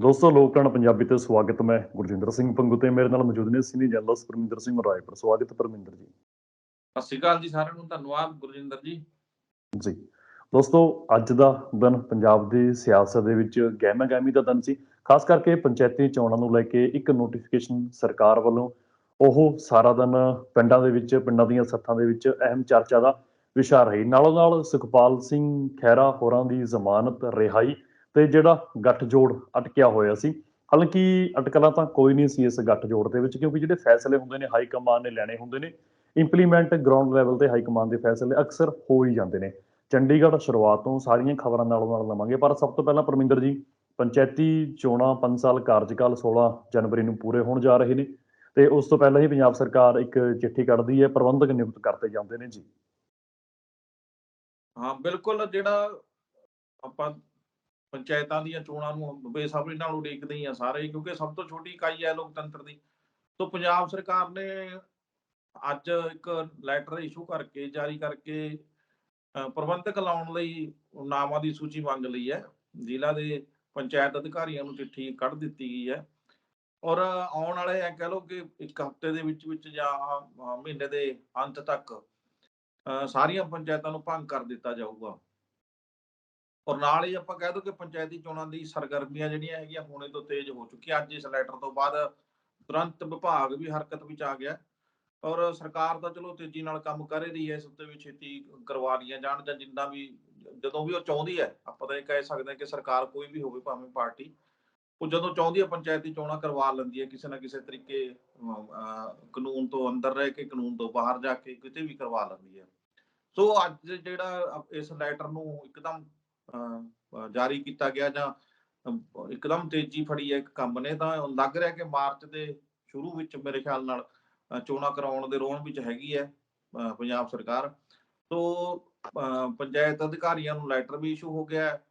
ਦੋਸਤੋ ਲੋਕਣ ਪੰਜਾਬੀ ਤੇ ਸਵਾਗਤ ਮੈਂ ਗੁਰਜਿੰਦਰ ਸਿੰਘ ਪੰਗੂ ਤੇ ਮੇਰੇ ਨਾਲ ਮੌਜੂਦ ਨੇ ਸੀਨੀਅਰ ਜਰਨਲਿਸਟ ਪਰਮਿੰਦਰ ਸਿੰਘ ਰਾਏਪੁਰ। ਸਵਾਗਤ ਪਰਮਿੰਦਰ ਜੀ। ਸਤਿ ਸ਼੍ਰੀ ਅਕਾਲ ਜੀ ਸਾਰਿਆਂ ਨੂੰ ਧੰਨਵਾਦ ਗੁਰਜਿੰਦਰ ਜੀ। ਜੀ। ਦੋਸਤੋ ਅੱਜ ਦਾ ਦਿਨ ਪੰਜਾਬ ਦੀ ਸਿਆਸਤ ਦੇ ਵਿੱਚ ਗਹਿਮਾ ਗਹਿਮੀ ਦਾ ਦਿਨ ਸੀ। ਖਾਸ ਕਰਕੇ ਪੰਚਾਇਤੀ ਚੋਣਾਂ ਨੂੰ ਲੈ ਕੇ ਇੱਕ ਨੋਟੀਫਿਕੇਸ਼ਨ ਸਰਕਾਰ ਵੱਲੋਂ ਉਹ ਸਾਰਾ ਦਿਨ ਪਿੰਡਾਂ ਦੇ ਵਿੱਚ ਪਿੰਡਾਂ ਦੀਆਂ ਸੱਥਾਂ ਦੇ ਵਿੱਚ ਅਹਿਮ ਚਰਚਾ ਦਾ ਵਿਸ਼ਾ ਰਹੀ। ਨਾਲੋਂ ਨਾਲ ਸੁਖਪਾਲ ਸਿੰਘ ਖਹਿਰਾ ਹੋਰਾਂ ਦੀ ਜ਼ਮਾਨਤ ਰਿਹਾਈ ਤੇ ਜਿਹੜਾ ਗੱਠਜੋੜ ਅਟਕਿਆ ਹੋਇਆ ਸੀ, ਹਾਲਾਂਕਿ ਅਟਕਲਾਂ ਤਾਂ ਕੋਈ ਨਹੀਂ ਸੀ ਇਸ ਗੱਠਜੋੜ ਦੇ ਵਿੱਚ, ਕਿਉਂਕਿ ਜਿਹੜੇ ਫੈਸਲੇ ਹੁੰਦੇ ਨੇ, ਹਾਈ ਕਮਾਂਡ ਨੇ ਲੈਣੇ ਹੁੰਦੇ ਨੇ ਇੰਪਲੀਮੈਂਟ ਗਰਾਊਂਡ ਲੈਵਲ ਤੇ ਹਾਈ ਕਮਾਂਡ ਦੇ ਫੈਸਲੇ ਅਕਸਰ ਹੋ ਹੀ ਜਾਂਦੇ ਨੇ। ਚੰਡੀਗੜ੍ਹ ਸ਼ੁਰੂਆਤ ਤੋਂ ਸਾਰੀਆਂ ਖਬਰਾਂ ਨਾਲੋਂ ਨਾਲ ਲਵਾਂਗੇ, ਪਰ ਸਭ ਤੋਂ ਪਹਿਲਾਂ ਪਰਮਿੰਦਰ ਜੀ, ਪੰਚਾਇਤੀ ਚੋਣਾਂ 5 ਸਾਲ ਕਾਰਜਕਾਲ 16 ਜਨਵਰੀ ਨੂੰ ਪੂਰੇ ਹੋਣ ਜਾ ਰਹੇ ਨੇ, ਤੇ ਉਸ ਤੋਂ ਪਹਿਲਾਂ ਹੀ ਪੰਜਾਬ ਸਰਕਾਰ ਇੱਕ ਚਿੱਠੀ ਕੱਢਦੀ ਹੈ, ਪ੍ਰਬੰਧਕ ਨਿਯੁਕਤ ਕਰਤੇ ਜਾਂਦੇ ਨੇ ਜੀ। ਹਾਂ, ਬਿਲਕੁਲ ਜਿਹੜਾ ਆਪਾਂ ਪੰਚਾਇਤਾਂ ਦੀਆਂ ਚੋਣਾਂ ਨੂੰ ਬੇਸਬਰੀ ਨਾਲ ਉਡੀਕਦੇ ਹੀ ਆ ਸਾਰੇ ਕਿਉਂਕਿ ਸਭ ਤੋਂ ਛੋਟੀ ਇਕਾਈ ਹੈ ਲੋਕਤੰਤਰ ਦੀ। ਤੋਂ ਪੰਜਾਬ ਸਰਕਾਰ ਨੇ ਅੱਜ ਇੱਕ ਲੈਟਰ ਇਸ਼ੂ ਕਰਕੇ ਜਾਰੀ ਕਰਕੇ ਪ੍ਰਬੰਧਕ ਲਾਉਣ ਲਈ ਨਾਮਾਂ ਦੀ ਸੂਚੀ ਮੰਗ ਲਈ ਹੈ। ਜ਼ਿਲ੍ਹਾ ਦੇ ਪੰਚਾਇਤ ਅਧਿਕਾਰੀਆਂ ਨੂੰ ਚਿੱਠੀ ਕੱਢ ਦਿੱਤੀ ਗਈ ਹੈ। ਔਰ ਆਉਣ ਵਾਲੇ ਇਹ ਕਹਿ ਲਓ ਕਿ ਇੱਕ ਹਫ਼ਤੇ ਦੇ ਵਿੱਚ ਵਿੱਚ ਜਾਂ ਮਹੀਨੇ ਦੇ ਅੰਤ ਤੱਕ ਅ, ਸਾਰੀਆਂ ਪੰਚਾਇਤਾਂ ਨੂੰ ਭੰਗ ਕਰ ਦਿੱਤਾ ਜਾਊਗਾ। ਔਰ ਨਾਲ ਹੀ ਆਪਾਂ ਕਹਿ ਦੋ ਕਿ ਪੰਚਾਇਤੀ ਚੋਣਾਂ ਦੀ ਸਰਗਰਮੀਆਂ ਜਿਹੜੀਆਂ ਹੈਗੀਆਂ ਹੁਣੇ ਤੋਂ ਤੇਜ਼ ਹੋ ਚੁੱਕੀਆਂ। ਅੱਜ ਇਸ ਲੈਟਰ ਤੋਂ ਬਾਅਦ ਤੁਰੰਤ ਵਿਭਾਗ ਵੀ ਹਰਕਤ ਵਿੱਚ ਆ ਗਿਆ। ਔਰ ਸਰਕਾਰ ਤਾਂ ਚਲੋ ਤੇਜ਼ੀ ਨਾਲ ਕੰਮ ਕਰ ਰਹੀ ਹੈ, ਇਸ ਉੱਤੇ ਵੀ ਛੇਤੀ ਕਰਵਾ ਲਈਆਂ ਜਾਣ ਜਾਂ ਜਿੰਨਾ ਵੀ ਜਦੋਂ ਵੀ ਉਹ ਚਾਹੁੰਦੀ ਹੈ, ਆਪਾਂ ਤਾਂ ਇਹ ਕਹਿ ਸਕਦੇ ਹਾਂ ਕਿ ਸਰਕਾਰ ਕੋਈ ਵੀ ਹੋਵੇ, ਭਾਵੇਂ ਪਾਰਟੀ, ਉਹ ਜਦੋਂ ਚਾਹੁੰਦੀ ਹੈ ਪੰਚਾਇਤੀ ਚੋਣਾਂ ਕਰਵਾ ਲੈਂਦੀ ਹੈ, ਕਿਸੇ ਨਾ ਕਿਸੇ ਤਰੀਕੇ ਕਾਨੂੰਨ ਤੋਂ ਅੰਦਰ ਰਹਿ ਕੇ, ਕਾਨੂੰਨ ਤੋਂ ਬਾਹਰ ਜਾ ਕੇ ਕਿਤੇ ਵੀ ਕਰਵਾ ਲੈਂਦੀ ਹੈ। ਸੋ ਅੱਜ ਜਿਹੜਾ ਇਸ ਲੈਟਰ ਨੂੰ ਇੱਕਦਮ ਜਾਰੀ ਕੀਤਾ ਗਿਆ ਜਾਂ ਇੱਕਦਮ ਤੇਜ਼ੀ ਫੜੀ ਹੈ ਇੱਕ ਕੰਮ ਨੇ ਤਾਂ ਲੱਗ ਰਿਹਾ ਕਿ ਮਾਰਚ ਦੇ ਸ਼ੁਰੂ ਵਿੱਚ ਮੇਰੇ ਖਿਆਲ ਨਾਲ ਚੋਣਾਂ ਕਰਾਉਣ ਦੇ ਰੋਣ ਵਿੱਚ ਹੈਗੀ ਹੈ ਪੰਜਾਬ ਸਰਕਾਰ। ਤੋਂ ਅ, ਪੰਚਾਇਤ ਅਧਿਕਾਰੀਆਂ ਨੂੰ ਲੈਟਰ ਵੀ ਇਸ਼ੂ ਹੋ ਗਿਆ ਹੈ।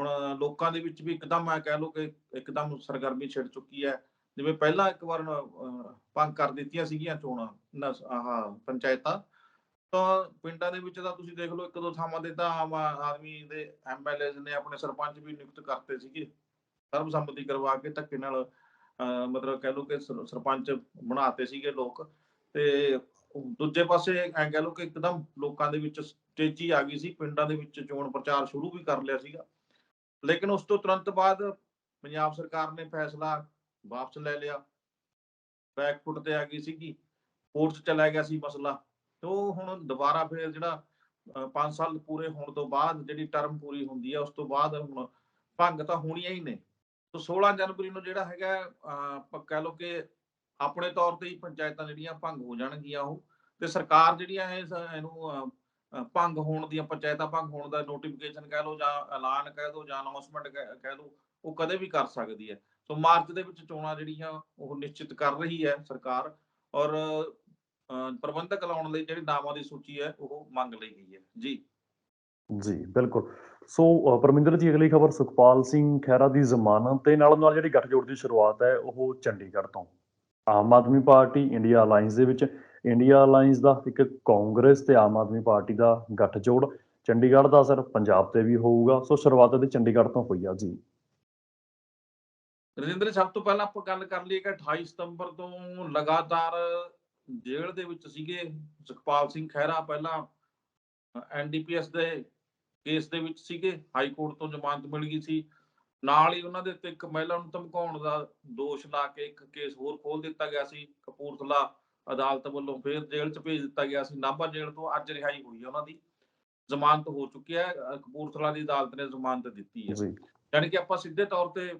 ਹੁਣ ਲੋਕਾਂ ਦੇ ਵਿੱਚ ਵੀ ਇੱਕਦਮ ਮੈਂ ਕਹਿ ਲਓ ਕਿ ਇੱਕਦਮ ਸਰਗਰਮੀ ਛਿੜ ਚੁੱਕੀ ਹੈ। ਜਿਵੇਂ ਪਹਿਲਾਂ ਇੱਕ ਵਾਰ ਭੰਗ ਕਰ ਦਿੱਤੀਆਂ ਸੀਗੀਆਂ ਚੋਣਾਂ ਨਾ ਆਹ ਪੰਚਾਇਤਾਂ ਤਾਂ ਪਿੰਡਾਂ ਦੇ ਵਿੱਚ ਤਾਂ ਤੁਸੀਂ ਦੇਖ ਲਓ ਇੱਕ ਦੋ ਥਾਵਾਂ ਤੇ ਤਾਂ ਆਮ ਆਦਮੀ ਦੇ ਐਮਐਲਏਜ਼ ਨੇ ਆਪਣੇ ਸਰਪੰਚ ਵੀ ਨਿਯੁਕਤ ਕਰਤੇ ਸੀਗੇ। ਸਰਬਸੰਮਤੀ ਕਰਵਾ ਕੇ ਧੱਕੇ ਨਾਲ ਮਤਲਬ ਕਹਿ ਲਓ ਕਿ ਸਰ- ਸਰਪੰਚ ਬਣਾਤੇ ਸੀਗੇ ਲੋਕ। ਤੇ ਦੂਜੇ ਪਾਸੇ ਐਂ ਕਹਿ ਲਓ ਕਿ ਇੱਕਦਮ ਲੋਕਾਂ ਦੇ ਵਿੱਚ ਤੇਜ਼ੀ ਆ ਗਈ ਸੀ। ਪਿੰਡਾਂ ਦੇ ਵਿੱਚ ਚੋਣ ਪ੍ਰਚਾਰ ਸ਼ੁਰੂ ਵੀ ਕਰ ਲਿਆ ਸੀਗਾ। ਲੇਕਿਨ ਉਸ ਤੋਂ ਤੁਰੰਤ ਬਾਅਦ ਪੰਜਾਬ ਸਰਕਾਰ ਨੇ ਫੈਸਲਾ ਵਾਪਸ ਲੈ ਲਿਆ। ਬੈਕਫੁੱਟ ਤੇ ਆ ਗਈ ਸੀਗੀ। ਕੋਰਟ ਚਲਾ ਗਿਆ ਸੀ ਮਸਲਾ। ਤੇ ਉਹ ਹੁਣ ਦੁਬਾਰਾ ਫਿਰ ਜਿਹੜਾ 5 ਸਾਲ ਪੂਰੇ ਹੋਣ ਤੋਂ ਬਾਅਦ ਜਿਹੜੀ ਟਰਮ ਪੂਰੀ ਹੁੰਦੀ ਹੈ ਉਸ ਤੋਂ ਬਾਅਦ ਹੁਣ ਭੰਗ ਤਾਂ ਹੋਣੀਆਂ ਹੀ ਨੇ। ਤੋਂ 16 ਜਨਵਰੀ ਨੂੰ ਜਿਹੜਾ ਹੈਗਾ ਕਹਿ ਲਓ ਕਿ ਆਪਣੇ ਤੌਰ ਤੇ ਹੀ ਪੰਚਾਇਤਾਂ ਜਿਹੜੀਆਂ ਭੰਗ ਹੋ ਜਾਣਗੀਆਂ ਉਹ, ਤੇ ਸਰਕਾਰ ਜਿਹੜੀਆਂ ਇਹਨੂੰ ਭੰਗ ਹੋਣ ਦੀਆਂ, ਪੰਚਾਇਤਾਂ ਭੰਗ ਹੋਣ ਦਾ ਨੋਟੀਫਿਕੇਸ਼ਨ ਕਹਿ ਲਓ ਜਾਂ ਐਲਾਨ ਕਹਿ ਦੋ ਜਾਂ ਅਨਾਉਂਸਮੈਂਟ ਕਹਿ ਦੋ, ਉਹ ਕਦੇ ਵੀ ਕਰ ਸਕਦੀ ਹੈ। ਸੋ ਮਾਰਚ ਦੇ ਵਿੱਚ ਚੋਣਾਂ ਜਿਹੜੀਆਂ ਉਹ ਨਿਸ਼ਚਿਤ ਕਰ ਰਹੀ ਹੈ ਸਰਕਾਰ ਔਰ ਪ੍ਰਬੰਧਕ ਲਾਉਣ ਲਈ ਜਿਹੜੀ ਨਾਮਾਂ ਦੀ ਸੂਚੀ ਹੈ ਉਹ ਮੰਗ ਲਈ ਗਈ ਹੈ। ਜੀ। ਜੀ ਬਿਲਕੁਲ। ਸੋ ਪਰਮਿੰਦਰ ਜੀ ਅਗਲੀ ਖਬਰ ਸੁਖਪਾਲ ਸਿੰਘ ਖਹਿਰਾ ਦੀ ਜ਼ਮਾਨਤ ਤੇ ਨਾਲ ਨਾਲ ਜਿਹੜੀ ਗੱਠਜੋੜ ਦੀ ਸ਼ੁਰੂਆਤ ਹੈ ਉਹ ਚੰਡੀਗੜ੍ਹ ਤੋਂ। Aam Aadmi party India alliance ਦੇ ਵਿੱਚ ਇੰਡੀਆ ਅਲਾਈਅੰਸ ਦਾ ਇੱਕ ਕਾਂਗਰਸ ਤੇ ਆਮ ਆਦਮੀ ਪਾਰਟੀ ਦਾ ਗੱਠਜੋੜ ਚੰਡੀਗੜ੍ਹ ਦਾ ਅਸਰ ਪੰਜਾਬ ਤੇ ਵੀ ਹੋਊਗਾ। ਸੋ ਸ਼ੁਰੂਆਤ ਤੇ ਚੰਡੀਗੜ੍ਹ ਤੋਂ ਹੋਈ ਆ ਜੀ। ਰਜਿੰਦਰ ਸਭ ਤੋਂ ਪਹਿਲਾਂ ਆਪਾਂ ਗੱਲ ਕਰ ਲਈਏ ਕਿ 28 ਸਤੰਬਰ ਤੋਂ ਲਗਾਤਾਰ ਜੇਲ੍ਹ ਦੇ ਵਿੱਚ ਸੀਗੇ। ਸੁਖਪਾਲ ਸਿੰਘ ਖਹਿਰਾ ਪਹਿਲਾਂ ਐਨਡੀਪੀਐਸ ਦੇ ਕੇਸ ਦੇ ਵਿੱਚ ਸੀਗੇ। ਹਾਈ ਕੋਰਟ ਤੋਂ ਜ਼ਮਾਨਤ ਮਿਲ ਗਈ ਸੀ। ਨਾਲ ਹੀ ਉਹਨਾਂ ਦੇ ਉੱਤੇ ਇੱਕ ਮਹਿਲਾ ਨੂੰ ਧਮਕਾਉਣ ਦਾ ਦੋਸ਼ ਲਾ ਕੇ ਇੱਕ ਕੇਸ ਹੋਰ ਖੋਲ ਦਿੱਤਾ ਗਿਆ ਸੀ। ਕਪੂਰਥਲਾ ਅਦਾਲਤ ਵੱਲੋਂ ਫਿਰ ਜੇਲ੍ਹ 'ਚ ਭੇਜ ਦਿੱਤਾ ਗਿਆ ਸੀ। ਨਾਭਾ ਜੇਲ੍ਹ ਤੋਂ ਅੱਜ ਰਿਹਾਈ ਹੋਈ ਹੈ ਉਹਨਾਂ ਦੀ। ਜ਼ਮਾਨਤ ਹੋ ਚੁੱਕੀ ਹੈ। ਕਪੂਰਥਲਾ ਦੀ ਅਦਾਲਤ ਨੇ ਜ਼ਮਾਨਤ ਦਿੱਤੀ ਹੈ। ਯਾਨੀ ਕਿ ਆਪਾਂ ਸਿੱਧੇ ਤੌਰ ਤੇ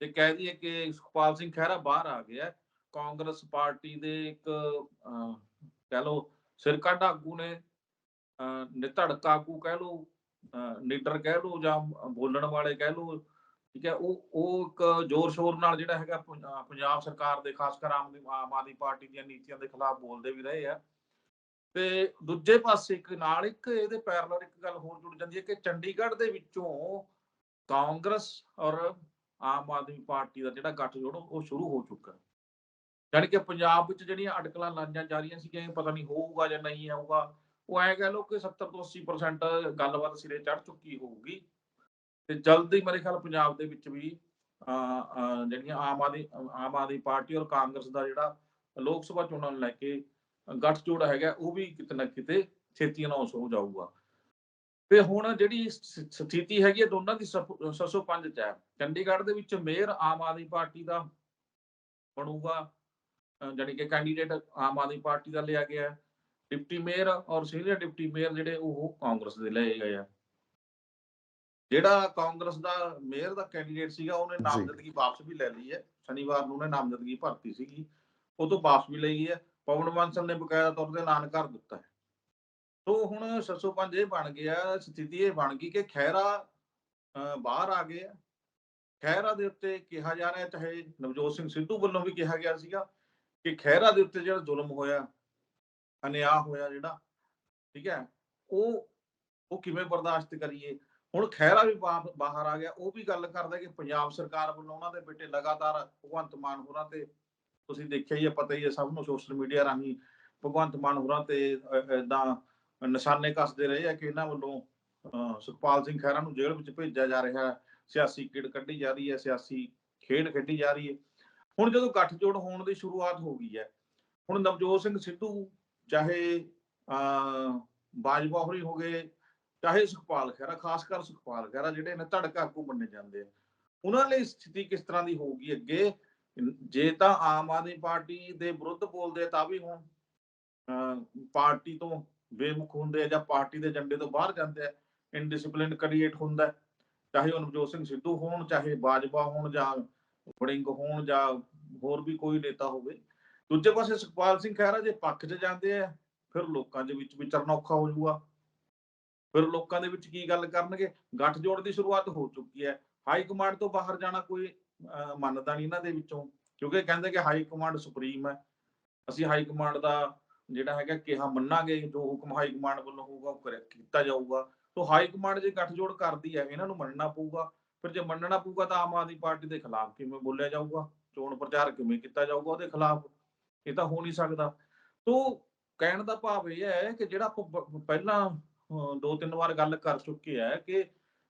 ਇਹ ਕਹਿ ਦਈਏ ਕਿ ਸੁਖਪਾਲ ਸਿੰਘ ਖਹਿਰਾ ਬਾਹਰ ਆ ਗਿਆ ਹੈ। ਕਾਂਗਰਸ ਪਾਰਟੀ ਦੇ ਇੱਕ ਅਹ, ਕਹਿ ਲਓ ਸਿਰਕੱਢ ਆਗੂ ਨੇ ਅਹ, ਨਿਧੜਕ ਆਗੂ ਕਹਿ ਲਓ ਲੀਡਰ ਕਹਿ ਲਓ ਜਾਂ ਬੋਲਣ ਵਾਲੇ ਕਹਿ ਲਓ ਠੀਕ ਹੈ ਉਹ ਉਹ ਇੱਕ ਜ਼ੋਰ ਸ਼ੋਰ ਨਾਲ ਜਿਹੜਾ ਹੈਗਾ ਪੰਜਾਬ ਸਰਕਾਰ ਦੇ ਖਾਸ ਕਰ ਆਮ ਆਦਮੀ- ਪਾਰਟੀ ਦੀਆਂ ਨੀਤੀਆਂ ਦੇ ਖਿਲਾਫ ਬੋਲਦੇ ਵੀ ਰਹੇ ਆ। ਤੇ ਦੂਜੇ ਪਾਸੇ ਇੱਕ ਨਾਲ ਇੱਕ ਇਹਦੇ ਪੈਰਲਲ ਇੱਕ ਗੱਲ ਹੋਰ ਜੁੜ ਜਾਂਦੀ ਹੈ ਕਿ ਚੰਡੀਗੜ੍ਹ ਦੇ ਵਿੱਚੋਂ ਕਾਂਗਰਸ ਔਰ ਆਮ ਆਦਮੀ ਪਾਰਟੀ ਦਾ ਜਿਹੜਾ ਗੱਠਜੋੜ ਉਹ ਸ਼ੁਰੂ ਹੋ ਚੁੱਕਾ ਯਾਨੀ ਕਿ ਪੰਜਾਬ ਵਿੱਚ ਜਿਹੜੀਆਂ ਅਟਕਲਾਂ ਲਾਈਆਂ ਜਾ ਰਹੀਆਂ ਸੀ ਕਿ ਪਤਾ ਨਹੀਂ ਹੋਊਗਾ ਜਾਂ ਨਹੀਂ ਆਊਗਾ। ਉਹ ਐ ਕਹਿ ਲਓ ਕਿ 70 ਤੋਂ 80% ਗੱਲਬਾਤ ਸਿਰੇ ਚੜ ਚੁੱਕੀ ਹੋਊਗੀ। ਤੇ ਜਲਦੀ ਮੇਰੇ ਖਿਆਲ ਪੰਜਾਬ ਦੇ ਵਿੱਚ ਵੀ ਅਹ, ਜਿਹੜੀਆਂ ਆਮ ਆਦਮੀ ਆਮ ਆਦਮੀ ਪਾਰਟੀ ਔਰ ਕਾਂਗਰਸ ਦਾ ਜਿਹੜਾ ਲੋਕ ਸਭਾ ਚੋਣਾਂ ਨੂੰ ਲੈ ਕੇ ਗੱਠਜੋੜ ਹੈਗਾ ਉਹ ਵੀ ਕਿਤੇ ਨਾ ਕਿਤੇ ਛੇਤੀ ਅਨਾਉਂਸ ਹੋ ਜਾਊਗਾ। ਤੇ ਹੁਣ ਜਿਹੜੀ ਸਥਿਤੀ ਹੈਗੀ ਹੈ ਦੋਨਾਂ ਦੀ 705 ਚ ਹੈ। ਚੰਡੀਗੜ੍ਹ ਦੇ ਵਿੱਚ ਮੇਅਰ ਆਮ ਆਦਮੀ ਪਾਰਟੀ ਦਾ ਬਣੂਗਾ। ਜਾਣੀ ਕਿ ਕੈਂਡੀਡੇਟ ਆਮ ਆਦਮੀ ਪਾਰਟੀ ਦਾ ਲਿਆ ਗਿਆ ਡਿਪਟੀ ਮੇਅਰ ਔਰ ਸੀਨੀਅਰ ਡਿਪਟੀ ਮੇਅਰ ਜਿਹੜੇ ਉਹ ਕਾਂਗਰਸ ਦੇ ਲਏ ਗਏ ਆ। ਜਿਹੜਾ ਕਾਂਗਰਸ ਦਾ ਮੇਅਰ ਦਾ ਕੈਂਡੀਡੇਟ ਸੀਗਾ ਉਹਨੇ ਨਾਮਜ਼ਦਗੀ ਵਾਪਸ ਵੀ ਲੈ ਲਈ ਹੈ। ਸ਼ਨੀਵਾਰ ਨੂੰ ਉਹਨੇ ਨਾਮਜ਼ਦਗੀ ਭਰਤੀ ਸੀਗੀ। ਉਹ ਤੋਂ ਵਾਪਸ ਵੀ ਲਈ ਹੈ। ਪਵਨ ਬਾਂਸਲ ਨੇ ਬਕਾਇਦਾ ਤੌਰ ਤੇ ਐਲਾਨ ਕਰ ਦਿੱਤਾ ਹੈ। ਤੋ ਹੁਣ 605 ਇਹ ਬਣ ਗਿਆ ਸਥਿਤੀ ਇਹ ਬਣ ਗਈ ਕਿ ਖਹਿਰਾ ਅਹ, ਬਾਹਰ ਆ ਗਏ ਆ ਖਹਿਰਾ ਦੇ ਉੱਤੇ ਕਿਹਾ ਜਾ ਰਿਹਾ ਚਾਹੇ ਨਵਜੋਤ ਸਿੰਘ ਸਿੱਧੂ ਵੱਲੋਂ ਵੀ ਕਿਹਾ ਗਿਆ ਸੀਗਾ ਕਿ ਖਹਿਰਾ ਦੇ ਉੱਤੇ ਜਿਹੜਾ ਜ਼ੁਲਮ ਹੋਇਆ ਅਨਿਆਂ ਹੋਇਆ ਜਿਹੜਾ ਠੀਕ ਹੈ ਉਹ ਉਹ ਕਿਵੇਂ ਬਰਦਾਸ਼ਤ ਕਰੀਏ? ਹੁਣ ਖਹਿਰਾ ਵੀ ਬਾ- ਬਾਹਰ ਆ ਗਿਆ ਉਹ ਵੀ ਗੱਲ ਕਰਦਾ ਕਿ ਪੰਜਾਬ ਸਰਕਾਰ ਵੱਲੋਂ ਉਹਨਾਂ ਦੇ ਬੇਟੇ ਲਗਾਤਾਰ ਭਗਵੰਤ ਮਾਨ ਹੋਰਾਂ ਤੇ ਤੁਸੀਂ ਦੇਖਿਆ ਹੀ ਹੈ ਪਤਾ ਹੀ ਹੈ ਸਭ ਨੂੰ ਸੋਸ਼ਲ ਮੀਡੀਆ ਰਾਹੀਂ ਭਗਵੰਤ ਮਾਨ ਹੋਰਾਂ ਤੇ ਇਦਾਂ ਨਿਸ਼ਾਨੇ ਕੱਸਦੇ ਰਹੇ ਆ ਕਿ ਇਹਨਾਂ ਵੱਲੋਂ ਅਹ, ਸੁਖਪਾਲ ਸਿੰਘ ਖਹਿਰਾ ਨੂੰ ਜੇਲ੍ਹ ਵਿੱਚ ਭੇਜਿਆ ਜਾ ਰਿਹਾ ਹੈ ਸਿਆਸੀ ਕਿੜ ਕੱਢੀ ਜਾ ਰਹੀ ਹੈ ਸਿਆਸੀ ਖੇਡ ਖੇਡੀ ਜਾ ਰਹੀ ਹੈ। ਹੁਣ ਜਦੋਂ ਗੱਠਜੋੜ ਹੋਣ ਦੀ ਸ਼ੁਰੂਆਤ ਹੋ ਗਈ ਹੈ, ਹੁਣ ਨਵਜੋਤ ਸਿੰਘ ਸਿੱਧੂ ਚਾਹੇ, ਅਹ, ਬਾਜਵਾ ਹੋਰੀ ਹੋ ਗਏ, ਚਾਹੇ ਸੁਖਪਾਲ ਖਹਿਰਾ, ਖਾਸ ਕਰ ਸੁਖਪਾਲ ਖਹਿਰਾ ਜਿਹੜੇ ਨੇ ਧੜਕ ਆਗੂ ਮੰਨੇ ਜਾਂਦੇ ਆ, ਉਹਨਾਂ ਲਈ ਸਥਿਤੀ ਕਿਸ ਤਰ੍ਹਾਂ ਦੀ ਹੋਊਗੀ ਅੱਗੇ? ਜੇ ਤਾਂ ਆਮ ਆਦਮੀ ਪਾਰਟੀ ਦੇ ਵਿਰੁੱਧ ਬੋਲਦੇ ਤਾਂ ਵੀ ਹੁਣ, ਅਹ, ਪਾਰਟੀ ਤੋਂ ਬੇਮੁਖ ਹੁੰਦੇ ਆ ਜਾਂ ਪਾਰਟੀ ਦੇ ਏਜੰਡੇ ਤੋਂ ਬਾਹਰ ਜਾਂਦੇ ਆ ਇਨਡਿਸਪਲਿਨ ਕ੍ਰੀਏਟ ਹੁੰਦਾ ਚਾਹੇ ਉਹ ਨਵਜੋਤ ਸਿੰਘ ਸਿੱਧੂ ਹੋਣ, ਚਾਹੇ ਬਾਜਵਾ ਹੋਣ ਜਾਂ ਵੜਿੰਗ ਹੋਣ ਜਾਂ ਹੋਰ ਵੀ ਕੋਈ ਨੇਤਾ ਹੋਵੇ। ਦੂਜੇ ਪਾਸੇ ਸੁਖਪਾਲ ਸਿੰਘ ਖਹਿਰਾ ਜੇ ਪੱਖ 'ਚ ਜਾਂਦੇ ਆ, ਫਿਰ ਲੋਕਾਂ ਦੇ ਵਿੱਚ ਵਿਚਰਨਾ ਔਖਾ ਹੋ ਜਾਊਗਾ। ਫਿਰ ਲੋਕਾਂ ਦੇ ਵਿੱਚ ਕੀ ਗੱਲ ਕਰਨਗੇ? ਗੱਠਜੋੜ ਦੀ ਸ਼ੁਰੂਆਤ ਹੋ ਚੁੱਕੀ ਹੈ। ਹਾਈ ਕਮਾਂਡ ਤੋਂ ਬਾਹਰ ਜਾਣਾ ਕੋਈ ਮੰਨਦਾ ਨਹੀਂ ਇਹਨਾਂ ਦੇ ਵਿੱਚੋਂ। ਕਿਉਂਕਿ ਕਹਿੰਦੇ ਕਿ ਹਾਈ ਕਮਾਂਡ ਸੁਪਰੀਮ ਹੈ। ਅਸੀਂ ਹਾਈ ਕਮਾਂਡ ਦਾ ਜਿਹੜਾ ਹੈਗਾ ਕਿਹਾ ਮੰਨਾਂਗੇ, ਜੋ ਹੁਕਮ ਹਾਈ ਕਮਾਂਡ ਵੱਲੋਂ ਹੋਊਗਾ ਉਹ ਕਰਿਆ- ਕੀਤਾ ਜਾਊਗਾ। ਤੋਂ ਹਾਈ ਕਮਾਂਡ ਜੇ ਗੱਠਜੋੜ ਕਰਦੀ ਹੈ ਇਹਨਾਂ ਨੂੰ ਮੰਨਣਾ ਪਊਗਾ। ਫਿਰ ਜੇ ਮੰਨਣਾ ਪਊਗਾ ਤਾਂ ਆਮ ਆਦਮੀ ਪਾਰਟੀ ਦੇ ਖਿਲਾਫ ਕਿਵੇਂ ਬੋਲਿਆ ਜਾਊਗਾ? ਚੋਣ ਪ੍ਰਚਾਰ ਕਿਵੇਂ ਕੀਤਾ ਜਾਊਗਾ ਉਹਦੇ ਖਿਲਾਫ? ਇਹ ਤਾਂ ਹੋ ਨਹੀਂ ਸਕਦਾ। ਤੋਂ ਕਹਿਣ ਦਾ ਭਾਵ ਇਹ ਹੈ ਕਿ ਜਿਹੜਾ ਆਪਾਂ ਪਹਿਲਾਂ ਦੋ ਤਿੰਨ ਵਾਰ ਗੱਲ ਕਰ ਚੁੱਕੇ ਆ ਕਿ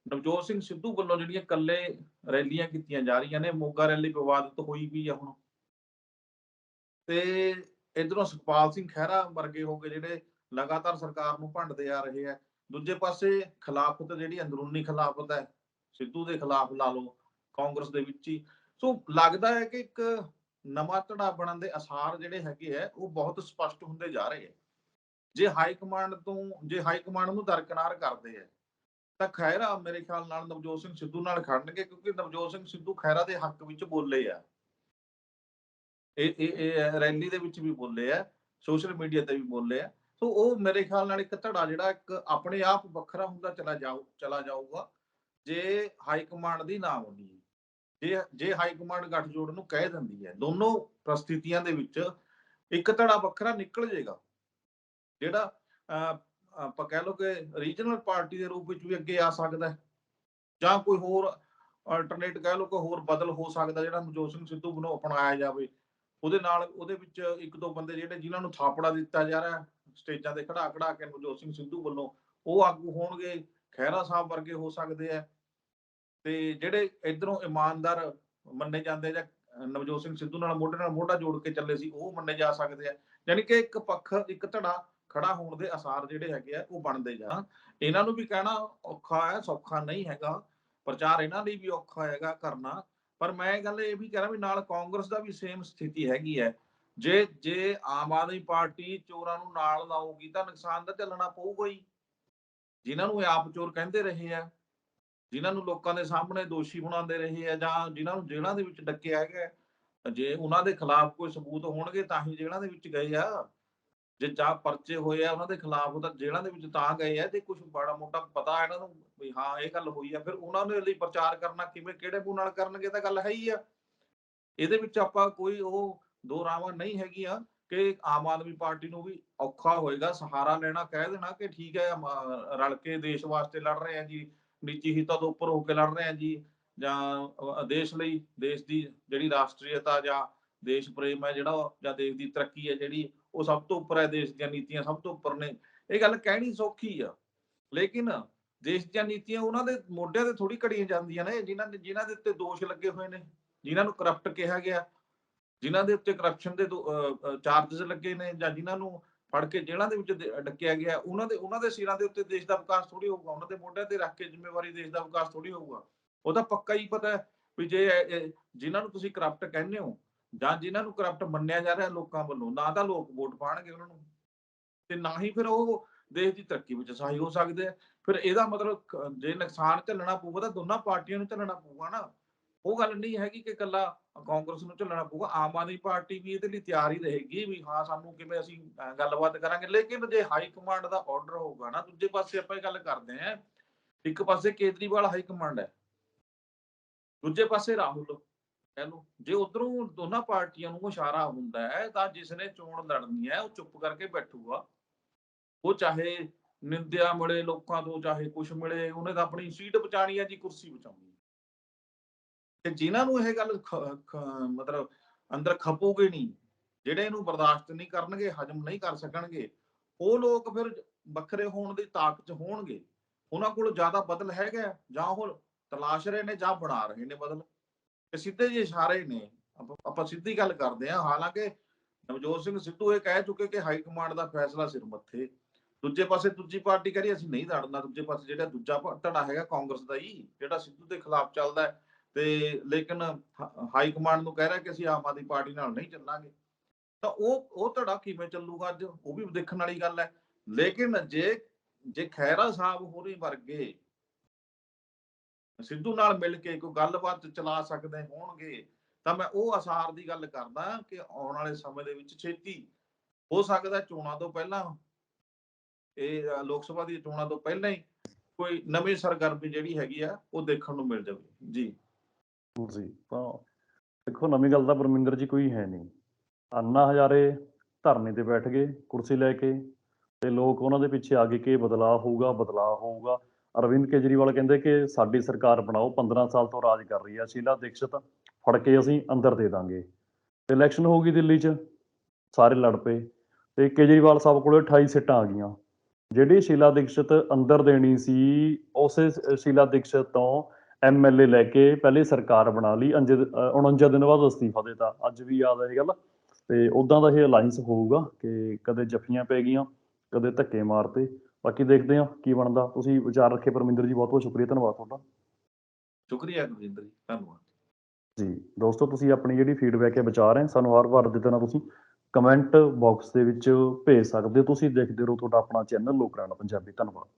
ਨਵਜੋਤ ਸਿੰਘ ਸਿੱਧੂ ਵੱਲੋਂ ਜਿਹੜੀਆਂ ਇਕੱਲੇ ਰੈਲੀਆਂ ਕੀਤੀਆਂ ਜਾ ਰਹੀਆਂ ਨੇ, ਮੋਗਾ ਰੈਲੀ ਵਿਵਾਦਿਤ ਹੋਈ ਵੀ ਆ ਹੁਣ। ਤੇ ਇਧਰੋਂ ਸੁਖਪਾਲ ਸਿੰਘ ਖਹਿਰਾ ਵਰਗੇ ਹੋ ਗਏ ਜਿਹੜੇ ਲਗਾਤਾਰ ਸਰਕਾਰ ਨੂੰ ਭੰਡਦੇ ਆ ਰਹੇ ਆ, ਦੂਜੇ ਪਾਸੇ ਖਿਲਾਫਤ ਜਿਹੜੀ ਅੰਦਰੂਨੀ ਖਿਲਾਫਤ ਹੈ ਸਿੱਧੂ ਦੇ ਖਿਲਾਫ ਲਾ ਲਓ, ਕਾਂਗਰਸ ਦੇ ਵਿੱਚ ਹੀ। ਸੋ ਲੱਗਦਾ ਹੈ ਕਿ ਇੱਕ ਨਵਾਂ ਧੜਾ ਬਣਨ ਦੇ ਅਸਾਰ ਜਿਹੜੇ ਹੈਗੇ ਆ ਉਹ ਬਹੁਤ ਸਪਸ਼ਟ ਹੁੰਦੇ ਜਾ ਰਹੇ ਆ ਜੇ ਹਾਈ ਕਮਾਂਡ ਤੋਂ, ਜੇ ਹਾਈ ਕਮਾਂਡ ਨੂੰ ਦਰਕਨਾਰ ਕਰਦੇ ਆ ਤਾਂ ਖੈਰਾ ਮੇਰੇ ਖਿਆਲ ਨਾਲ ਨਵਜੋਤ ਸਿੰਘ ਸਿੱਧੂ ਨਾਲ ਖੜਨਗੇ, ਕਿਉਂਕਿ ਨਵਜੋਤ ਸਿੰਘ ਸਿੱਧੂ ਖੈਰਾ ਦੇ ਹੱਕ ਵਿੱਚ ਬੋਲੇ ਆ। ਇਹ ਇਹ ਰੈਲੀ ਦੇ ਵਿੱਚ ਵੀ ਬੋਲੇ ਆ, ਸੋਸ਼ਲ ਮੀਡੀਆ ਤੇ ਵੀ ਬੋਲੇ ਆ। ਸੋ ਉਹ ਮੇਰੇ ਖਿਆਲ ਨਾਲ ਇੱਕ ਧੜਾ ਜਿਹੜਾ ਇੱਕ ਆਪਣੇ ਆਪ ਵੱਖਰਾ ਹੁੰਦਾ ਚਲਾ ਜਾਊ, ਚਲਾ ਜਾਊਗਾ। ਜੇ ਹਾਈ ਕਮਾਂਡ ਦੀ ਨਾ ਮੰਨੀ ਜੇ ਜੇ ਹਾਈ ਕਮਾਂਡ ਗੱਠਜੋੜ ਨੂੰ ਕਹਿ ਦਿੰਦੀ ਹੈ, ਦੋਨੋਂ ਪ੍ਰਸਥਿਤੀਆਂ ਦੇ ਵਿੱਚ ਇੱਕ ਧੜਾ ਵੱਖਰਾ ਨਿਕਲ ਜਾਏਗਾ। ਜਿਹੜਾ ਆਪਾਂ ਕਹਿ ਲਓ ਕਿ ਰੀਜਨਲ ਪਾਰਟੀ ਦੇ ਰੂਪ ਵਿੱਚ ਵੀ ਅੱਗੇ ਆ ਸਕਦਾ ਹੈ, ਜਾਂ ਕੋਈ ਹੋਰ ਅਲਟਰਨੇਟ ਕਹਿ ਲਓ ਕਿ ਹੋਰ ਬਦਲ ਹੋ ਸਕਦਾ, ਜਿਹੜਾ ਨਵਜੋਤ ਸਿੰਘ ਸਿੱਧੂ ਵੱਲੋਂ ਅਪਣਾਇਆ ਜਾਵੇ, ਉਹਦੇ ਨਾਲ ਉਹਦੇ ਵਿੱਚ ਇੱਕ ਦੋ ਬੰਦੇ ਜਿਹੜੇ ਜਿਨ੍ਹਾਂ ਨੂੰ ਥਾਪੜਾ ਦਿੱਤਾ ਜਾ ਰਿਹਾ, ਸਟੇਜਾਂ ਤੇ ਖੜਾ ਖੜਾ ਕੇ ਨਵਜੋਤ ਸਿੰਘ ਸਿੱਧੂ ਵੱਲੋਂ, ਉਹ ਆਗੂ ਹੋਣਗੇ, ਖਹਿਰਾ ਸਾਹਿਬ ਵਰਗੇ ਹੋ ਸਕਦੇ ਆ ਤੇ ਜਿਹੜੇ ਇਧਰੋਂ ਇਮਾਨਦਾਰ ਮੰਨੇ ਜਾਂਦੇ ਜਾਂ ਨਵਜੋਤ ਸਿੰਘ ਸਿੱਧੂ ਨਾਲ ਮੋਢੇ ਨਾਲ ਮੋਢਾ ਜੋੜ ਕੇ ਚੱਲੇ ਸੀ, ਉਹ ਮੰਨੇ ਜਾ ਸਕਦੇ ਆ। ਯਾਨੀ ਕਿ ਇੱਕ ਪੱਖ, ਇੱਕ ਧੜਾ ਖੜਾ ਹੋਣ ਦੇ ਅਸਾਰ ਜਿਹੜੇ ਹੈਗੇ ਆ, ਉਹ ਬਣਦੇ ਜਾ ਇਹਨਾਂ ਨੂੰ ਵੀ ਕਹਿਣਾ ਔਖਾ ਹੈ, ਸੌਖਾ ਨਹੀਂ ਹੈਗਾ। ਪ੍ਰਚਾਰ ਇਹਨਾਂ ਲਈ ਵੀ ਔਖਾ ਹੈਗਾ ਕਰਨਾ। ਪਰ ਮੈਂ ਇਹ ਗੱਲ ਇਹ ਵੀ ਕਹਿ ਰਿਹਾ ਵੀ ਨਾਲ ਕਾਂਗਰਸ ਦਾ ਵੀ ਸੇਮ ਸਥਿਤੀ ਹੈਗੀ ਹੈ। ਜੇ ਜੇ ਆਮ ਆਦਮੀ ਪਾਰਟੀ ਚੋਰਾਂ ਨੂੰ ਨਾਲ ਲਾਊਗੀ ਤਾਂ ਨੁਕਸਾਨ ਤਾਂ ਝੱਲਣਾ ਪਊਗਾ ਹੀ। ਜਿਨ੍ਹਾਂ ਨੂੰ ਇਹ ਆਪ ਚੋਰ ਕਹਿੰਦੇ ਰਹੇ ਆ। ਜਿਨ੍ਹਾਂ ਨੂੰ ਲੋਕਾਂ ਦੇ ਸਾਹਮਣੇ ਦੋਸ਼ੀ ਬਣਾਉਂਦੇ ਰਹੇ ਆ ਜਾਂ ਜਿਨ੍ਹਾਂ ਨੂੰ ਜੇਲ੍ਹਾਂ ਦੇ ਵਿੱਚ ਡੱਕਿਆ ਹੈਗਾ ਜੇ ਉਹਨਾਂ ਦੇ ਖਿਲਾਫ ਕੋਈ ਸਬੂਤ ਹੋਣਗੇ ਤਾਂ ਹੀ ਜੇਲ੍ਹਾਂ ਦੇ ਵਿੱਚ ਗਏ ਆ। ਜੇ ਜਾ ਪਰਚੇ ਹੋਏ ਆ, ਉਹਨਾਂ ਦੇ ਖਿਲਾਫ ਤਾਂ ਜੇਲ੍ਹਾਂ ਦੇ ਵਿੱਚ ਤਾਂ ਗਏ ਆ, ਜੇ ਕੁਝ ਬੜਾ ਮੋਟਾ ਪਤਾ ਇਹਨਾਂ ਨੂੰ ਵੀ ਹਾਂ, ਇਹ ਗੱਲ ਹੋਈ ਆ, ਫਿਰ ਉਹਨਾਂ ਦੇ ਲਈ ਪ੍ਰਚਾਰ ਕਰਨਾ ਕਿਵੇਂ, ਕਿਹੜੇ ਮੂੰਹ ਨਾਲ ਕਰਨਗੇ ਤਾਂ ਗੱਲ ਹੈ ਹੀ ਆ। ਇਹਦੇ ਵਿੱਚ ਆਪਾਂ ਕੋਈ ਉਹ ਦੋ ਰਾਵਾਂ ਨਹੀਂ ਹੈਗੀਆਂ ਕਿ ਆਮ ਆਦਮੀ ਪਾਰਟੀ ਨੂੰ ਵੀ ਔਖਾ ਹੋਏਗਾ, ਸਹਾਰਾ ਲੈਣਾ, ਕਹਿ ਦੇਣਾ ਕਿ ਠੀਕ ਹੈ ਰਲ ਕੇ ਦੇਸ਼ ਵਾਸਤੇ ਲੜ ਰਹੇ ਆ ਜੀ ਨਿੱਜੀ ਹਿੱਤਾਂ ਤੋਂ ਉੱਪਰ ਹੋ ਕੇ ਲੜ ਰਹੇ ਆ ਜੀ, ਜਾਂ ਦੇਸ਼ ਲਈ, ਦੇਸ਼ ਦੀ ਜਿਹੜੀ ਰਾਸ਼ਟਰੀਅਤਾ ਜਾਂ ਦੇਸ਼ ਪ੍ਰੇਮ ਹੈ ਜਿਹੜਾ ਜਾਂ ਦੇਸ਼ ਦੀ ਤਰੱਕੀ ਹੈ ਜਿਹੜੀ, ਉਹ ਸਭ ਤੋਂ ਉੱਪਰ ਹੈ, ਦੇਸ਼ ਦੀਆਂ ਨੀਤੀਆਂ ਸਭ ਤੋਂ ਉੱਪਰ ਨੇ। ਇਹ ਗੱਲ ਕਹਿਣੀ ਸੌਖੀ ਆ। ਲੇਕਿਨ ਦੇਸ਼ ਦੀਆਂ ਨੀਤੀਆਂ ਉਹਨਾਂ ਦੇ ਮੋਢਿਆਂ ਤੇ ਥੋੜੀ ਘੜੀਆਂ ਜਾਂਦੀਆਂ ਨੇ, ਜਿਨ੍ਹਾਂ ਦੇ ਜਿਨ੍ਹਾਂ ਦੇ ਉੱਤੇ ਦੋਸ਼ ਲੱਗੇ ਹੋਏ ਨੇ, ਜਿਨ੍ਹਾਂ ਨੂੰ ਕਰਪਟ ਕਿਹਾ ਗਿਆ, ਜਿਨ੍ਹਾਂ ਦੇ ਉੱਤੇ ਕਰਪਸ਼ਨ ਦੇ ਚਾਰजेस ਲੱਗੇ ਨੇ, ਜਾਂ ਜਿਨ੍ਹਾਂ ਨੂੰ ਫੜ ਕੇ ਜੇਲ੍ਹਾਂ ਦੇ ਵਿੱਚ ਡੱਕਿਆ ਗਿਆ। ਉਹਨਾਂ ਦੇ ਉਹਨਾਂ ਦੇ ਸਿਰਾਂ ਦੇ ਉੱਤੇ ਦੇਸ਼ ਦਾ ਵਿਕਾਸ ਥੋੜੀ ਹੋਊਗਾ। ਉਹਨਾਂ ਦੇ ਮੋਢਿਆਂ ਤੇ ਰੱਖ ਕੇ ਜ਼ਿੰਮੇਵਾਰੀ ਦੇਸ਼ ਦਾ ਵਿਕਾਸ ਥੋੜੀ ਹੋਊਗਾ। ਉਹਦਾ ਪੱਕਾ ਹੀ ਪਤਾ ਹੈ ਵੀ ਜੇ ਜਿਨ੍ਹਾਂ ਨੂੰ ਤੁਸੀਂ ਕਰਪਟ ਕਹਿੰਦੇ ਹੋ ਜਾਂ ਜਿਨ੍ਹਾਂ ਨੂੰ ਕਰਪਟ ਮੰਨਿਆ ਜਾ ਰਿਹਾ ਲੋਕਾਂ ਵੱਲੋਂ, ਨਾ ਤਾਂ ਲੋਕ ਵੋਟ ਪਾਣਗੇ ਉਹਨਾਂ ਨੂੰ। ਤੇ ਨਾ ਹੀ ਫਿਰ ਉਹ ਦੇਸ਼ ਦੀ ਤਰੱਕੀ ਵਿੱਚ ਸਹਾਈ ਹੋ ਸਕਦੇ ਆ। ਫਿਰ ਇਹਦਾ ਮਤਲਬ ਜੇ ਨੁਕਸਾਨ ਝੱਲਣਾ ਪਊਗਾ ਤਾਂ ਦੋਨਾਂ ਪਾਰਟੀਆਂ ਨੂੰ ਝੱਲਣਾ ਪਊਗਾ ਨਾ। ਉਹ ਗੱਲ ਨਹੀਂ ਹੈਗੀ ਕਿ ਇਕੱਲਾ ਕਾਂਗਰਸ ਨੂੰ ਝੱਲਣਾ ਪਊਗਾ, ਆਮ ਆਦਮੀ ਪਾਰਟੀ ਵੀ ਇਹਦੇ ਲਈ ਤਿਆਰ ਹੀ ਰਹੇਗੀ ਵੀ ਹਾਂ, ਸਾਨੂੰ ਕਿਵੇਂ ਅਸੀਂ ਗੱਲਬਾਤ ਕਰਾਂਗੇ। ਲੇਕਿਨ ਜੇ ਹਾਈ ਕਮਾਂਡ ਦਾ ਆਰਡਰ ਹੋਊਗਾ ਨਾ, ਦੂਜੇ ਪਾਸੇ ਆਪਾਂ ਇਹ ਗੱਲ ਕਰਦੇ ਆਂ ਇੱਕ ਪਾਸੇ ਕੇਜਰੀਵਾਲ ਹਾਈ ਕਮਾਂਡ ਹੈ, ਦੂਜੇ ਪਾਸੇ ਰਾਹੁਲ, ਕਹਿ ਲਓ। ਜੇ ਉਧਰੋਂ ਦੋਨਾਂ ਪਾਰਟੀਆਂ ਨੂੰ ਇਸ਼ਾਰਾ ਹੁੰਦਾ ਹੈ, ਤਾਂ ਜਿਸ ਨੇ ਚੋਣ ਲੜਨੀ ਹੈ, ਉਹ ਚੁੱਪ ਕਰਕੇ ਬੈਠੂਗਾ। ਉਹ ਚਾਹੇ ਨਿੰਦਿਆ ਮਿਲੇ ਲੋਕਾਂ ਤੋਂ, ਚਾਹੇ ਕੁਝ ਮਿਲੇ, ਉਹਨੇ ਤਾਂ ਆਪਣੀ ਸੀਟ ਬਚਾਣੀ ਹੈ ਜੀ, ਕੁਰਸੀ ਬਚਾਉਣੀ ਤੇ ਜਿਨ੍ਹਾਂ ਨੂੰ ਇਹ ਗੱਲ ਮਤਲਬ ਅੰਦਰ ਖਪੂਗੇ ਨਹੀਂ, ਜਿਹੜੇ ਇਹਨੂੰ ਬਰਦਾਸ਼ਤ ਨਹੀਂ ਕਰਨਗੇ, ਹਜਮ ਨਹੀਂ ਕਰ ਸਕਣਗੇ, ਉਹ ਲੋਕ ਫਿਰ ਵੱਖਰੇ ਹੋਣ ਦੀ ਤਾਕਤ 'ਚ ਹੋਣਗੇ। ਉਹਨਾਂ ਕੋਲ ਜ਼ਿਆਦਾ ਬਦਲ ਹੈਗਾ ਜਾਂ ਉਹ ਤਲਾਸ਼ ਰਹੇ ਨੇ ਜਾਂ ਬਣਾ ਰਹੇ ਨੇ ਬਦਲ। ਤੇ ਸਿੱਧੇ ਜਿਹੇ ਇਸ਼ਾਰੇ ਨੇ। ਆਪਾਂ- ਸਿੱਧੀ ਗੱਲ ਕਰਦੇ ਹਾਂ, ਹਾਲਾਂਕਿ ਨਵਜੋਤ ਸਿੰਘ ਸਿੱਧੂ ਇਹ ਕਹਿ ਚੁੱਕੇ ਕਿ ਹਾਈ ਕਮਾਂਡ ਦਾ ਫੈਸਲਾ ਸਿਰ ਮੱਥੇ। ਦੂਜੇ ਪਾਸੇ ਦੂਜੀ ਪਾਰਟੀ ਕਹ ਰਹੀ ਅਸੀਂ ਨਹੀਂ ਲੜਨਾ। ਦੂਜੇ ਪਾਸੇ ਜਿਹੜਾ ਦੂਜਾ ਧੜਾ ਹੈਗਾ ਕਾਂਗਰਸ ਦਾ ਹੀ, ਜਿਹੜਾ ਸਿੱਧੂ ਦੇ ਖਿਲਾਫ ਚੱਲਦਾ ਹੈ ਤੇ ਲੇਕਿਨ ਹਾਈ ਕਮਾਂਡ ਨੂੰ ਕਹਿ ਰਿਹਾ ਕਿ ਅਸੀਂ ਆਮ ਆਦਮੀ ਪਾਰਟੀ ਨਾਲ ਨਹੀਂ ਚੱਲਾਂਗੇ। ਤਾਂ ਉਹ ਉਹ ਧੜਾ ਕਿਵੇਂ ਚੱਲੂਗਾ ਅੱਜ? ਉਹ ਵੀ ਦੇਖਣ ਵਾਲੀ ਗੱਲ ਹੈ। ਲੇਕਿਨ ਜੇ ਜੇ ਖੈਰਾ ਸਾਹਿਬ ਹੋਰੀ ਵਰਗੇ ਸਿੱਧੂ ਨਾਲ ਮਿਲ ਕੇ ਕੋਈ ਗੱਲਬਾਤ ਚਲਾ ਸਕਦੇ ਹੋਣਗੇ, ਤਾਂ ਮੈਂ ਉਹ ਆਸਾਰ ਦੀ ਗੱਲ ਕਰਦਾ ਕਿ ਆਉਣ ਵਾਲੇ ਸਮੇਂ ਦੇ ਵਿੱਚ ਛੇਤੀ ਹੋ ਸਕਦਾ ਚੋਣਾਂ ਤੋਂ ਪਹਿਲਾਂ, ਇਹ ਲੋਕ ਸਭਾ ਦੀ ਚੋਣਾਂ ਤੋਂ ਪਹਿਲਾਂ ਹੀ ਕੋਈ ਨਵੀਂ ਸਰਗਰਮੀ ਜਿਹੜੀ ਹੈਗੀ ਆ, ਉਹ ਦੇਖਣ ਨੂੰ ਮਿਲ ਜਾਵੇ। ਜੀ। ਜੀ ਤਾਂ ਦੇਖੋ, ਨਵੀਂ ਗੱਲ ਤਾਂ ਪਰਮਿੰਦਰ ਜੀ ਕੋਈ ਹੈ ਨਹੀਂ। ਅੰਨਾ ਹਜ਼ਾਰੇ ਧਰਨੇ ਤੇ ਬੈਠ ਗਏ, ਕੁਰਸੀ ਲੈ ਕੇ ਤੇ ਲੋਕ ਉਹਨਾਂ ਦੇ ਪਿੱਛੇ ਆ ਗਏ ਕਿ ਬਦਲਾਅ ਹੋਊਗਾ ਬਦਲਾਅ ਹੋਊਗਾ। ਅਰਵਿੰਦ ਕੇਜਰੀਵਾਲ ਕਹਿੰਦੇ ਕਿ ਸਾਡੀ ਸਰਕਾਰ ਬਣਾਓ 15 ਸਾਲ ਤੋਂ ਰਾਜ ਕਰ ਰਹੀ ਹੈ ਸ਼ੀਲਾ ਦੀਕਸ਼ਤ ਫੜ ਕੇ ਅਸੀਂ ਅੰਦਰ ਦੇ ਦਾਂਗੇ। ਤੇ ਇਲੈਕਸ਼ਨ ਹੋ ਗਈ ਦਿੱਲੀ 'ਚ, ਸਾਰੇ ਲੜ ਪਏ ਤੇ ਕੇਜਰੀਵਾਲ ਸਾਹਿਬ ਕੋਲੇ 28 ਸੀਟਾਂ ਆ ਗਈਆਂ। ਜਿਹੜੀ ਸ਼ੀਲਾ ਦੀਕਸ਼ਤ ਅੰਦਰ ਦੇਣੀ ਸੀ, ਉਸੇ ਸ਼ੀਲਾ ਦੀਕਸ਼ਤ ਤੋਂ ਐਮਐਲਏ ਲੈ ਕੇ ਪਹਿਲੇ ਸਰਕਾਰ ਬਣਾ ਲਈ। ਅੰਜ- ਅ, 49 ਦਿਨ ਬਾਅਦ ਅਸਤੀਫਾ ਦਿੱਤਾ। ਅੱਜ ਵੀ ਯਾਦ ਹੈ ਇਹ ਗੱਲ। ਤੇ ਉਦਾਂ ਦਾ ਇਹ ਅਲਾਈਅੰਸ ਹੋਊਗਾ ਕਿ ਕਦੇ ਜੱਫੀਆਂ ਪੈ ਗਈਆਂ ਕਦੇ ਧੱਕੇ ਮਾਰਤੇ। ਬਾਕੀ ਦੇਖਦੇ ਹਾਂ ਕੀ ਬਣਦਾ। ਤੁਸੀਂ ਵਿਚਾਰ ਰੱਖੇ ਪਰਮਿੰਦਰ ਜੀ ਬਹੁਤ ਬਹੁਤ ਸ਼ੁਕਰੀਆ। ਧੰਨਵਾਦ ਤੁਹਾਡਾ। ਸ਼ੁਕਰੀਆ ਗੁਰਜਿੰਦਰ ਜੀ। ਧੰਨਵਾਦ। ਜੀ ਦੋਸਤੋ ਤੁਸੀਂ ਆਪਣੀ ਜਿਹੜੀ ਫੀਡਬੈਕ ਹੈ ਵਿਚਾਰ ਹੈ ਸਾਨੂੰ ਹਰ ਵਾਰ ਦੇ ਤਰ੍ਹਾਂ ਤੁਸੀਂ। ਕਮੈਂਟ ਬਾਕਸ ਦੇ ਵਿੱਚ ਭੇਜ ਸਕਦੇ ਹੋ। ਤੁਸੀਂ ਦੇਖਦੇ ਰਹੋ ਤੁਹਾਡਾ ਆਪਣਾ ਚੈਨਲ ਲੋਕਰਾਣਾ ਪੰਜਾਬੀ। ਧੰਨਵਾਦ।